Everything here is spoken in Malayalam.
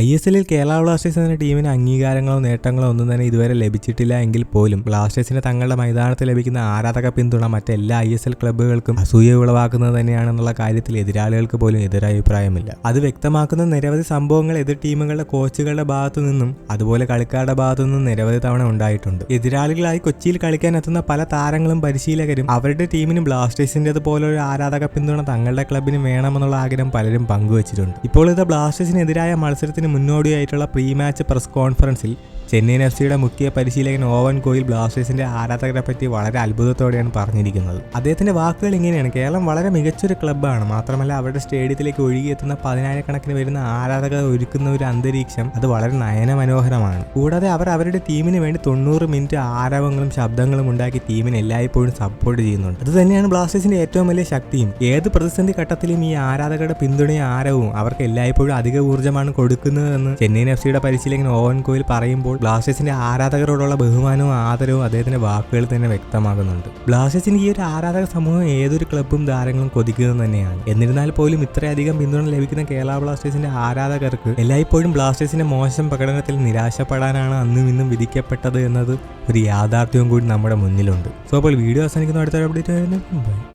ഐ എസ് എല്ലിൽ കേരള ബ്ലാസ്റ്റേഴ്സ് എന്ന ടീമിന് അംഗീകാരങ്ങളോ നേട്ടങ്ങളോ ഒന്നും തന്നെ ഇതുവരെ ലഭിച്ചിട്ടില്ല എങ്കിൽ പോലും ബ്ലാസ്റ്റേഴ്സിന് തങ്ങളുടെ മൈതാനത്ത് ലഭിക്കുന്ന ആരാധക പിന്തുണ മറ്റെല്ലാ ഐ എസ് എൽ ക്ലബ്ബുകൾക്കും അസൂയ ഉളവാക്കുന്നത് തന്നെയാണെന്നുള്ള കാര്യത്തിൽ എതിരാളികൾക്ക് പോലും എതിരഭിപ്രായമില്ല. അത് വ്യക്തമാക്കുന്ന നിരവധി സംഭവങ്ങൾ എതിർ ടീമുകളുടെ കോച്ചുകളുടെ ഭാഗത്തു നിന്നും അതുപോലെ കളിക്കാരുടെ ഭാഗത്തു നിന്നും നിരവധി തവണ ഉണ്ടായിട്ടുണ്ട്. എതിരാളികളായി കൊച്ചിയിൽ കളിക്കാൻ എത്തുന്ന പല താരങ്ങളും പരിശീലകരും അവരുടെ ടീമിന് ബ്ലാസ്റ്റേഴ്സിന്റെത് പോലൊരു ആരാധക പിന്തുണ തങ്ങളുടെ ക്ലബിന് വേണമെന്നുള്ള ആഗ്രഹം പലരും പങ്കുവച്ചിട്ടുണ്ട്. ഇപ്പോൾ ഇത് ബ്ലാസ്റ്റേഴ്സിനെതിരായ മത്സരത്തിന് മുന്നോടിയായിട്ടുള്ള പ്രീ മാച്ച് പ്രസ് കോൺഫറൻസിൽ ചെന്നൈയിൻ എഫ് സിയുടെ മുഖ്യ പരിശീലകൻ ഓവൻ ഗോയിൽ ബ്ലാസ്റ്റേഴ്സിന്റെ ആരാധകരെ പറ്റി വളരെ അത്ഭുതത്തോടെയാണ് പറഞ്ഞിരിക്കുന്നത്. അദ്ദേഹത്തിന്റെ വാക്കുകൾ ഇങ്ങനെയാണ്. കേരളം വളരെ മികച്ചൊരു ക്ലബ്ബാണ് മാത്രമല്ല അവരുടെ സ്റ്റേഡിയത്തിലേക്ക് ഒഴുകിയെത്തുന്ന പതിനായിരക്കണക്കിന് വരുന്ന ആരാധകർ ഒരുക്കുന്ന ഒരു അന്തരീക്ഷം അത് വളരെ നയനമനോഹരമാണ്. കൂടാതെ അവർ അവരുടെ ടീമിന് വേണ്ടി തൊണ്ണൂറ് മിനിറ്റ് ആരവങ്ങളും ശബ്ദങ്ങളും ഉണ്ടാക്കി ടീമിനെ എല്ലായ്പ്പോഴും സപ്പോർട്ട് ചെയ്യുന്നുണ്ട്. അത് തന്നെയാണ് ബ്ലാസ്റ്റേഴ്സിന്റെ ഏറ്റവും വലിയ ശക്തിയും. ഏത് പ്രതിസന്ധി ഘട്ടത്തിലും ഈ ആരാധകരുടെ പിന്തുണയും ആരവും അവർക്ക് എല്ലായ്പ്പോഴും അധിക ഊർജമാണ് കൊടുക്കുന്നതെന്ന് ചെന്നൈയിൻ എഫ് സിയുടെ പരിശീലകൻ ഓവൻ കോയിൽ പറയുമ്പോൾ ബ്ലാസ്റ്റേഴ്സിന്റെ ആരാധകരോടുള്ള ബഹുമാനവും ആദരവും അദ്ദേഹത്തിന്റെ വാക്കുകളിൽ തന്നെ വ്യക്തമാകുന്നുണ്ട്. ബ്ലാസ്റ്റേഴ്സിന് ഈ ഒരു ആരാധക സമൂഹം ഏതൊരു ക്ലബും താരങ്ങളും കൊതിക്കുന്നത് തന്നെയാണ്. എന്നിരുന്നാൽ പോലും ഇത്രയധികം പിന്തുണ ലഭിക്കുന്ന കേരള ബ്ലാസ്റ്റേഴ്സിന്റെ ആരാധകർക്ക് എല്ലായ്പ്പോഴും ബ്ലാസ്റ്റേഴ്സിന്റെ മോശം പ്രകടനത്തിൽ നിരാശപ്പെടാനാണ് അന്നും ഇന്നും വിധിക്കപ്പെട്ടത് എന്നത് ഒരു യാഥാർത്ഥ്യവും കൂടി നമ്മുടെ മുന്നിലുണ്ട്. സോ അപ്പോൾ വീഡിയോ അവസാനിക്കുന്ന. അടുത്ത അപ്ഡേറ്റ്